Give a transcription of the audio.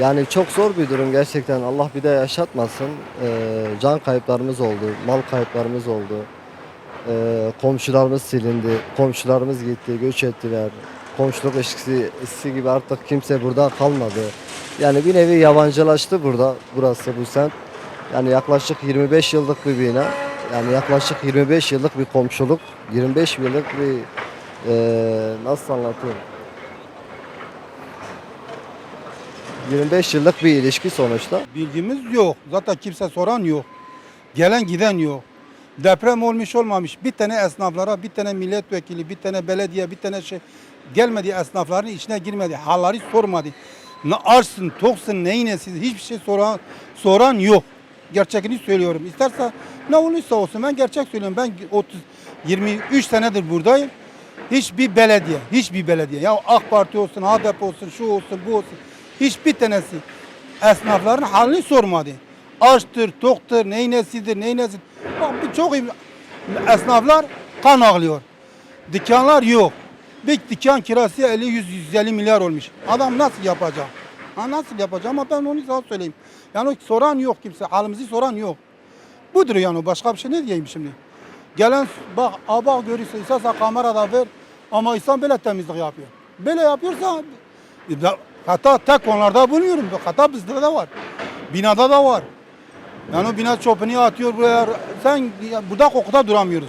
Yani çok zor bir durum gerçekten. Allah bir de yaşatmasın. Ee, can kayıplarımız oldu, mal kayıplarımız oldu. Ee, komşularımız silindi, komşularımız gitti, göç ettiler. Komşuluk eskisi, eskisi gibi artık kimse burada kalmadı. Yani bir nevi yabancılaştı burada, burası bu semt. Yani yaklaşık 25 yıllık bir bina. Yani yaklaşık 25 yıllık bir komşuluk, 25 yıllık bir ee, nasıl anlatayım? 25 yıllık bir ilişki sonuçta. Bilgimiz yok. Zaten kimse soran yok. Gelen giden yok. Deprem olmuş olmamış. Bir tane esnaflara, bir tane milletvekili, bir tane belediye, bir tane şey gelmedi esnafların içine girmedi. Halları sormadı. Ne açsın, toksun, neyin nesiz hiçbir şey soran soran yok. Gerçekini söylüyorum. İsterse ne olursa olsun ben gerçek söylüyorum. Ben 30 23 senedir buradayım. Hiçbir belediye, hiçbir belediye. Ya AK Parti olsun, HDP olsun, şu olsun, bu olsun. Hiçbir tanesi esnafların halini sormadı. Açtır, toktur, neyin nesidir, neyin nesidir. Bak birçok esnaflar kan ağlıyor. Dükkanlar yok. Bir dükkan kirası 50 100 150 milyar olmuş. Adam nasıl yapacak? Ha nasıl yapacak ama ben onu sana söyleyeyim. Yani soran yok kimse. Halimizi soran yok. Budur yani başka bir şey ne diyeyim şimdi? Gelen bak aba görürse istersen kamerada ver ama insan böyle temizlik yapıyor. Böyle yapıyorsa ya, hata tek konularda bulunuyorum. Hata bizde de var. Binada da var. Yani o bina çöpünü atıyor buraya. Sen burada kokuda duramıyoruz.